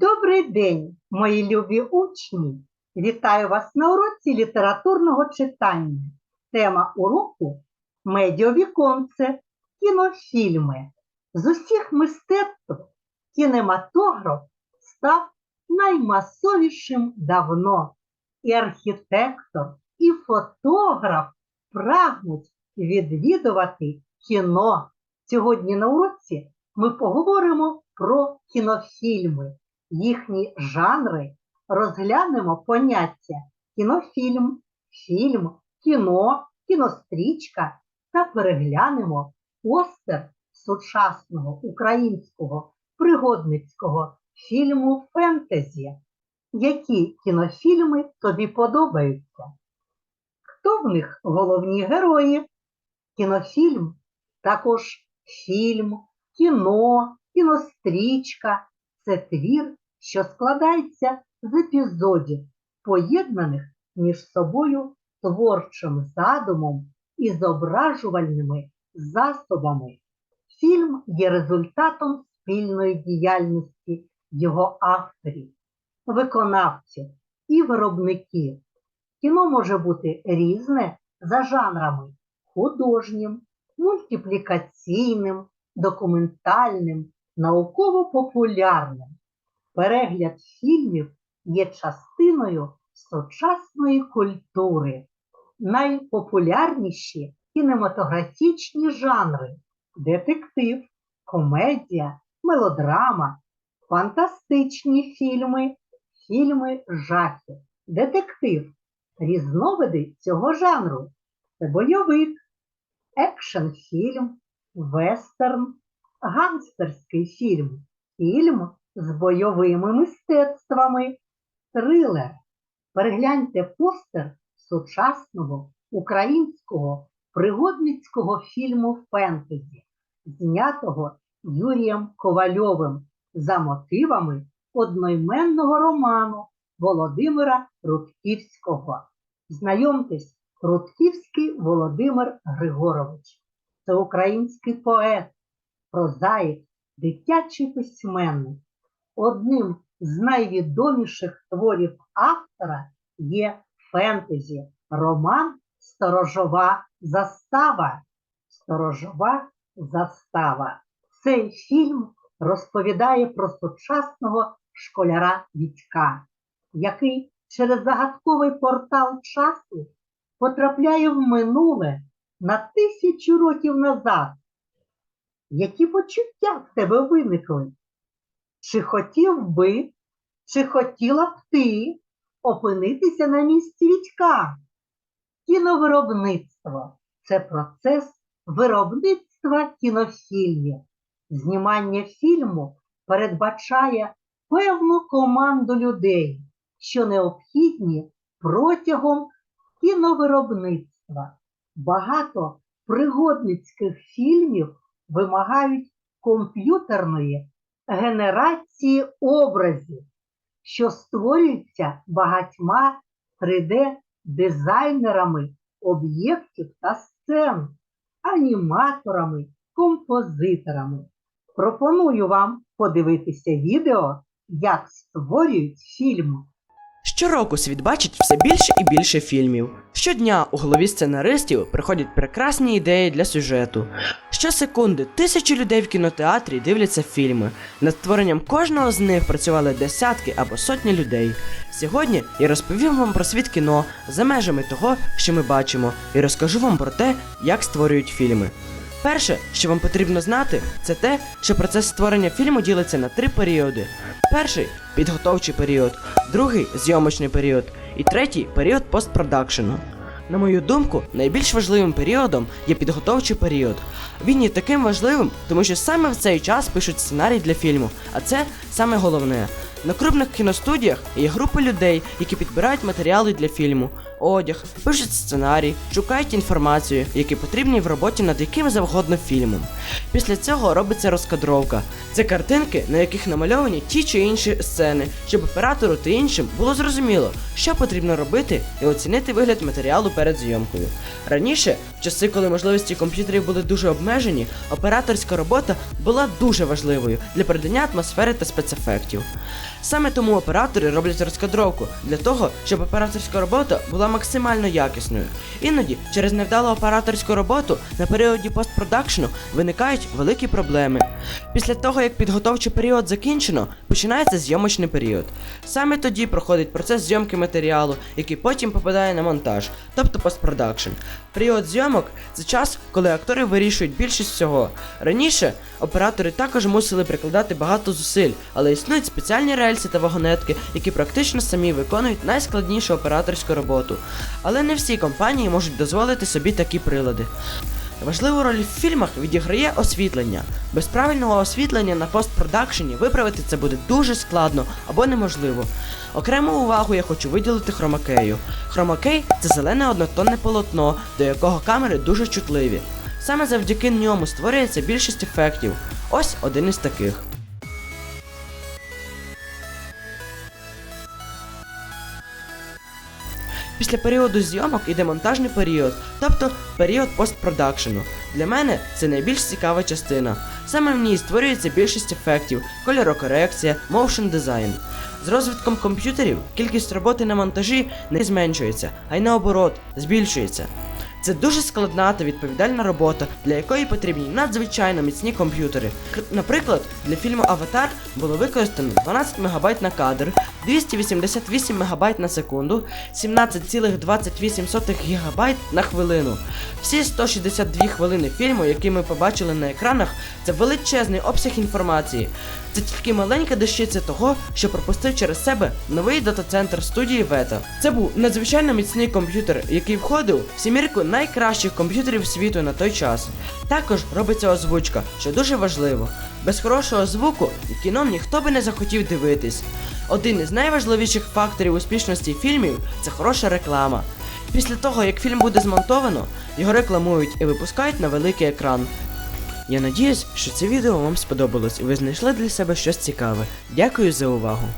Добрий день, мої любі учні! Вітаю вас на уроці літературного читання. Тема уроку медіовіконце, кінофільми. З усіх мистецтв кінематограф став наймасовішим давно. І архітектор, і фотограф прагнуть відвідувати кіно. Сьогодні на уроці ми поговоримо про кінофільми, їхні жанри, розглянемо поняття кінофільм, фільм, кіно, кінострічка та переглянемо постер сучасного українського пригодницького фільму фентезі. Які кінофільми тобі подобаються? Хто в них головні герої? Кінофільм також фільм, кіно, кінострічка це твір, що складається з епізодів, поєднаних між собою творчим задумом і зображувальними засобами. Фільм є результатом спільної діяльності його авторів, виконавців і виробників. Кіно може бути різне за жанрами художнім, мультиплікаційним, документальним, науково-популярним. Перегляд фільмів є частиною сучасної культури. Найпопулярніші кінематографічні жанри детектив, комедія, мелодрама, фантастичні фільми, фільми жахів, детектив. Різновиди цього жанру це бойовик, екшн-фільм, вестерн, гангстерський фільм, фільм з бойовими мистецтвами, трилер. Перегляньте постер сучасного українського пригодницького фільму фентезі, знятого Юрієм Ковальовим за мотивами одноіменного роману Володимира Рудківського. Знайомтесь, Рудківський Володимир Григорович. Це український поет, прозаїк, дитячий письменник. Одним з найвідоміших творів автора є фентезі, роман Сторожова застава. Сторожова застава. Цей фільм розповідає про сучасного школяра Вітька, який через загадковий портал часу потрапляє в минуле на тисячу років назад. Які почуття в тебе виникли? Чи хотів би, чи хотіла б ти опинитися на місці Вітька? Кіновиробництво це процес виробництва кінофільмів. Знімання фільму передбачає певну команду людей, що необхідні протягом кіновиробництва. Багато пригодницьких фільмів вимагають комп'ютерної генерації образів, що створюються багатьма 3D-дизайнерами об'єктів та сцен, аніматорами, композиторами. Пропоную вам подивитися відео, як створюють фільм. Щороку світ бачить все більше і більше фільмів. Щодня у голові сценаристів приходять прекрасні ідеї для сюжету. Щосекунди тисячі людей в кінотеатрі дивляться фільми. Над створенням кожного з них працювали десятки або сотні людей. Сьогодні я розповім вам про світ кіно за межами того, що ми бачимо, і розкажу вам про те, як створюють фільми. Перше, що вам потрібно знати, це те, що процес створення фільму ділиться на три періоди: перший підготовчий період, другий зйомочний період і третій період постпродакшену. На мою думку, найбільш важливим періодом є підготовчий період. Він є таким важливим, тому що саме в цей час пишуть сценарій для фільму, а це саме головне. На крупних кіностудіях є групи людей, які підбирають матеріали для фільму, одяг, пишуть сценарій, шукають інформацію, які потрібні в роботі над яким завгодно фільмом. Після цього робиться розкадровка. Це картинки, на яких намальовані ті чи інші сцени, щоб оператору та іншим було зрозуміло, що потрібно робити і оцінити вигляд матеріалу перед зйомкою. Раніше, в часи, коли можливості комп'ютерів були дуже обмежені, операторська робота була дуже важливою для передання атмосфери та спецефектів. Саме тому оператори роблять розкадровку для того, щоб операторська робота була максимально якісною. Іноді через невдалу операторську роботу на періоді постпродакшну виникають великі проблеми. Після того, як підготовчий період закінчено, починається зйомочний період. Саме тоді проходить процес зйомки матеріалу, який потім попадає на монтаж, тобто постпродакшн. Період зйомок це час, коли актори вирішують більшість всього. Раніше оператори також мусили прикладати багато зусиль, але існують спеціальні рельси та вагонетки, які практично самі виконують найскладнішу операторську роботу. Але не всі компанії можуть дозволити собі такі прилади. Важливу роль в фільмах відіграє освітлення. Без правильного освітлення на постпродакшені виправити це буде дуже складно або неможливо. Окрему увагу я хочу виділити хромакею. Хромакей це зелене однотонне полотно, до якого камери дуже чутливі. Саме завдяки ньому створюється більшість ефектів. Ось один із таких. Після періоду зйомок іде монтажний період, тобто період постпродакшену. Для мене це найбільш цікава частина. Саме в ній створюється більшість ефектів, кольорокорекція, моушн дизайн. З розвитком комп'ютерів кількість роботи на монтажі не зменшується, а й наоборот, збільшується. Це дуже складна та відповідальна робота, для якої потрібні надзвичайно міцні комп'ютери. Наприклад, для фільму Аватар було використано 12 МБ на кадр, 288 МБ на секунду, 17,28 ГБ на хвилину. Всі 162 хвилини фільму, які ми побачили на екранах, це величезний обсяг інформації. Це тільки маленька дещиця того, що пропустив через себе новий дата-центр студії Вета. Це був надзвичайно міцний комп'ютер, який входив в сімірку найкращих комп'ютерів світу на той час. Також робиться озвучка, що дуже важливо. Без хорошого звуку кіно ніхто би не захотів дивитись. Один із найважливіших факторів успішності фільмів це хороша реклама. Після того, як фільм буде змонтовано, його рекламують і випускають на великий екран. Я надіюсь, що це відео вам сподобалось і ви знайшли для себе щось цікаве. Дякую за увагу.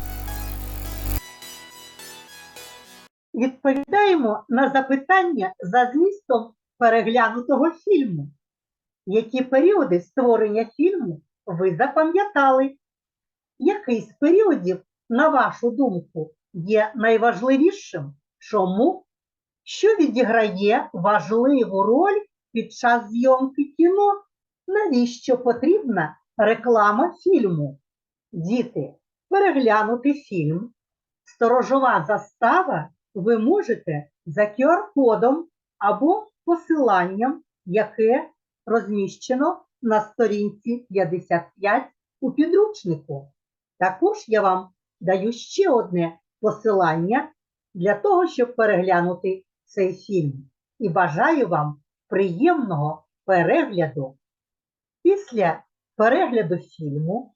Відповідаємо на запитання за змістом переглянутого фільму. Які періоди створення фільму ви запам'ятали? Який з періодів, на вашу думку, є найважливішим? Чому? Що відіграє важливу роль під час зйомки кіно? Навіщо потрібна реклама фільму? Діти, переглянути фільм Сторожова застава ви можете за QR-кодом або посиланням, яке розміщено на сторінці 55 у підручнику. Також я вам даю ще одне посилання для того, щоб переглянути цей фільм. І бажаю вам приємного перегляду. Після перегляду фільму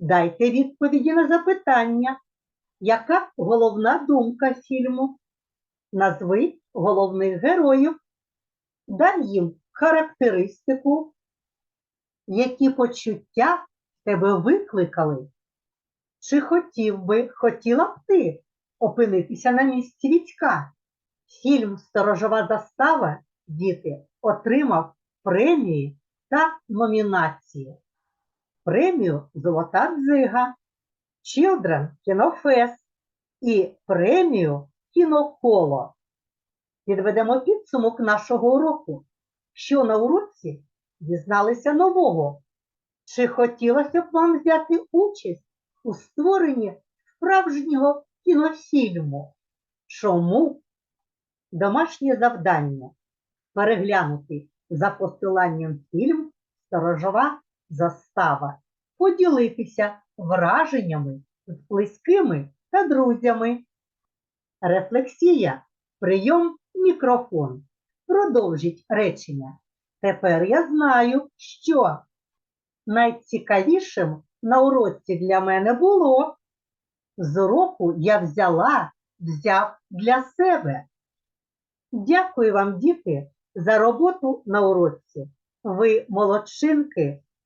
дайте відповіді на запитання. Яка головна думка фільму? Назви головних героїв, дай їм характеристику, які почуття тебе викликали. Чи хотів би, хотіла б ти опинитися на місці Вітька? Фільм Сторожова застава діти отримав премії та номінації. Премію Золота дзига. Children Кінофест і премію Кіноколо. Підведемо підсумок нашого уроку. Що на уроці дізналися нового? Чи хотілося б вам взяти участь у створенні справжнього кінофільму? Чому? Домашнє завдання переглянути за посиланням фільм Сторожова застава, поділитися враженнями з близькими та друзями. Рефлексія. Прийом мікрофон. Продовжіть речення. Тепер я знаю, що найцікавішим на уроці для мене було. З уроку я взяла, взяв для себе. Дякую вам, діти, за роботу на уроці. Ви молодчинки.